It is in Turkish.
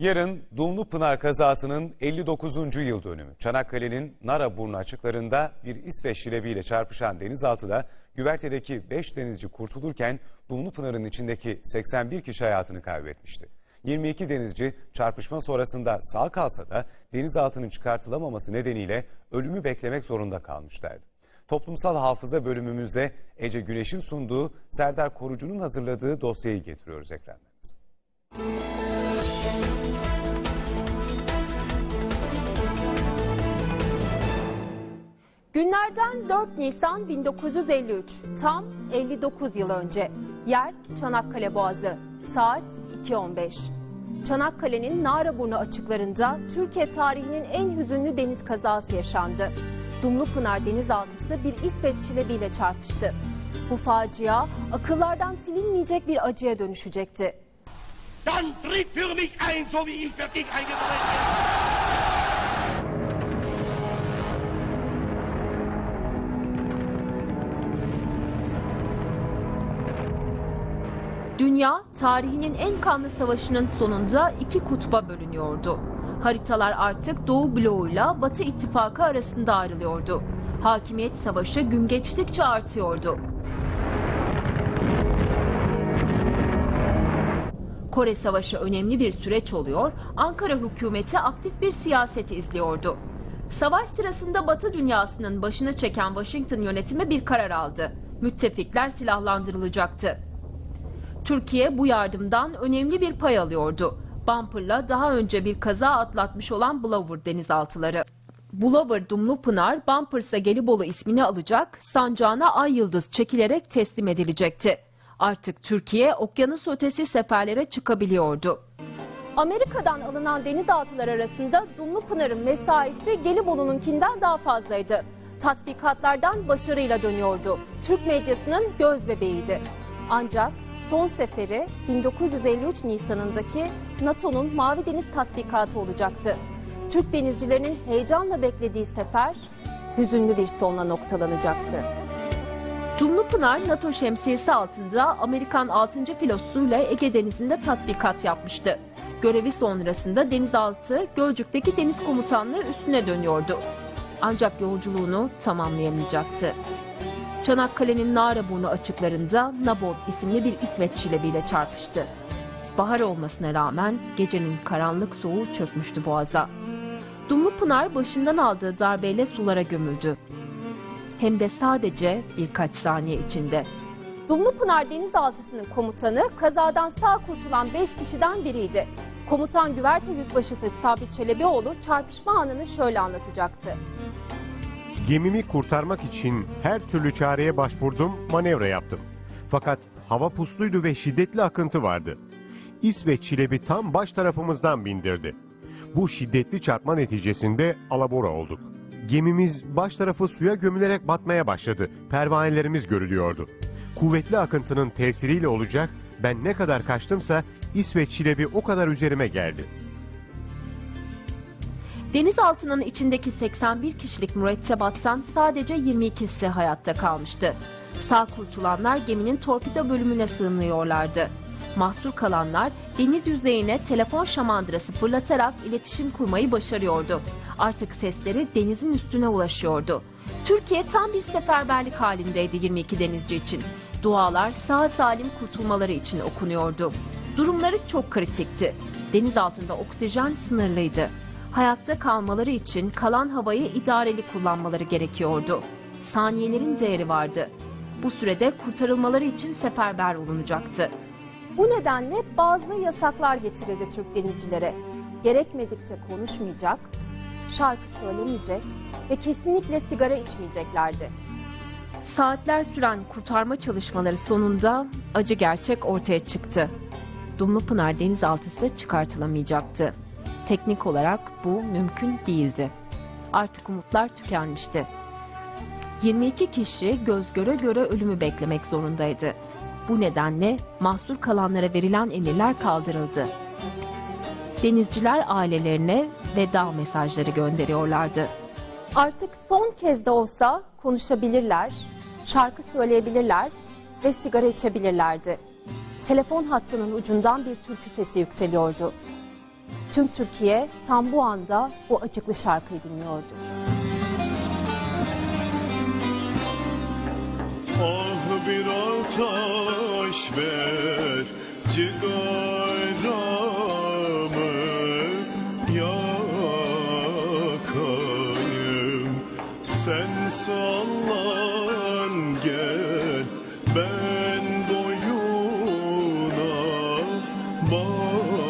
Yarın Dumlupınar kazasının 59. yıl dönümü. Çanakkale'nin Naraburnu açıklarında bir İsveç şilebiyle çarpışan denizaltıda güvertedeki 5 denizci kurtulurken Dumlupınar'ın içindeki 81 kişi hayatını kaybetmişti. 22 denizci çarpışma sonrasında sağ kalsa da denizaltının çıkartılamaması nedeniyle ölümü beklemek zorunda kalmışlardı. Toplumsal hafıza bölümümüzde Ece Güneş'in sunduğu Serdar Korucu'nun hazırladığı dosyayı getiriyoruz ekranlarınıza. Günlerden 4 Nisan 1953, tam 59 yıl önce. Yer Çanakkale Boğazı, saat 2.15. Çanakkale'nin Naraburnu açıklarında Türkiye tarihinin en hüzünlü deniz kazası yaşandı. Dumlupınar denizaltısı bir İsveç şilebiyle çarpıştı. Bu facia akıllardan silinmeyecek bir acıya dönüşecekti. Dann tritt für mich ein, so wie ich für dich eingetreten bin. Dünya tarihinin en kanlı savaşının sonunda iki kutba bölünüyordu. Haritalar artık Doğu bloğuyla Batı ittifakı arasında ayrılıyordu. Hakimiyet savaşı gün geçtikçe artıyordu. Kore Savaşı önemli bir süreç oluyor, Ankara hükümeti aktif bir siyaseti izliyordu. Savaş sırasında Batı dünyasının başını çeken Washington yönetimi bir karar aldı. Müttefikler silahlandırılacaktı. Türkiye bu yardımdan önemli bir pay alıyordu. Bumper'la daha önce bir kaza atlatmış olan Blower denizaltıları. Blower Dumlupınar, Bumpers'a Gelibolu ismini alacak, sancağına ay yıldız çekilerek teslim edilecekti. Artık Türkiye okyanus ötesi seferlere çıkabiliyordu. Amerika'dan alınan denizaltılar arasında Dumlupınar'ın mesaisi Gelibolu'nunkinden daha fazlaydı. Tatbikatlardan başarıyla dönüyordu. Türk medyasının göz bebeğiydi. Ancak son seferi 1953 Nisan'ındaki NATO'nun Mavi Deniz tatbikatı olacaktı. Türk denizcilerinin heyecanla beklediği sefer hüzünlü bir sonla noktalanacaktı. Dumlupınar NATO şemsiyesi altında Amerikan 6. filosuyla Ege Denizi'nde tatbikat yapmıştı. Görevi sonrasında denizaltı Gölcük'teki deniz komutanlığı üstüne dönüyordu. Ancak yolculuğunu tamamlayamayacaktı. Çanakkale'nin Naraburnu açıklarında Nabol isimli bir İsveç şilebiyle çarpıştı. Bahar olmasına rağmen gecenin karanlık soğuğu çökmüştü boğaza. Dumlupınar başından aldığı darbeyle sulara gömüldü. Hem de sadece birkaç saniye içinde. Dumlupınar denizaltısının komutanı kazadan sağ kurtulan 5 kişiden biriydi. Komutan Güverte Yüzbaşısı Sabri Çelebioğlu çarpışma anını şöyle anlatacaktı. Gemimi kurtarmak için her türlü çareye başvurdum, manevra yaptım. Fakat hava pusluydu ve şiddetli akıntı vardı. İsveç çilebi tam baş tarafımızdan bindirdi. Bu şiddetli çarpma neticesinde alabora olduk. Gemimiz baş tarafı suya gömülerek batmaya başladı. Pervanelerimiz görülüyordu. Kuvvetli akıntının tesiriyle olacak, ben ne kadar kaçtımsa İsveç çilebi o kadar üzerime geldi. Denizaltının içindeki 81 kişilik mürettebattan sadece 22'si hayatta kalmıştı. Sağ kurtulanlar geminin torpido bölümüne sığınıyorlardı. Mahsur kalanlar deniz yüzeyine telefon şamandırası fırlatarak iletişim kurmayı başarıyordu. Artık sesleri denizin üstüne ulaşıyordu. Türkiye tam bir seferberlik halindeydi 22 denizci için. Dualar sağ salim kurtulmaları için okunuyordu. Durumları çok kritikti. Deniz altında oksijen sınırlıydı. Hayatta kalmaları için kalan havayı idareli kullanmaları gerekiyordu. Saniyelerin değeri vardı. Bu sürede kurtarılmaları için seferber olunacaktı. Bu nedenle bazı yasaklar getirildi Türk denizcilere. Gerekmedikçe konuşmayacak, şarkı söylemeyecek ve kesinlikle sigara içmeyeceklerdi. Saatler süren kurtarma çalışmaları sonunda acı gerçek ortaya çıktı. Dumlupınar denizaltısı çıkartılamayacaktı. Teknik olarak bu mümkün değildi. Artık umutlar tükenmişti. 22 kişi göz göre göre ölümü beklemek zorundaydı. Bu nedenle mahsur kalanlara verilen emirler kaldırıldı. Denizciler ailelerine veda mesajları gönderiyorlardı. Artık son kez de olsa konuşabilirler, şarkı söyleyebilirler ve sigara içebilirlerdi. Telefon hattının ucundan bir türkü sesi yükseliyordu. Tüm Türkiye tam bu anda bu acıklı şarkıyı dinliyordu. Ah bir ateş ver cigaramı yakayım Sen sallan gel ben boyuna bakayım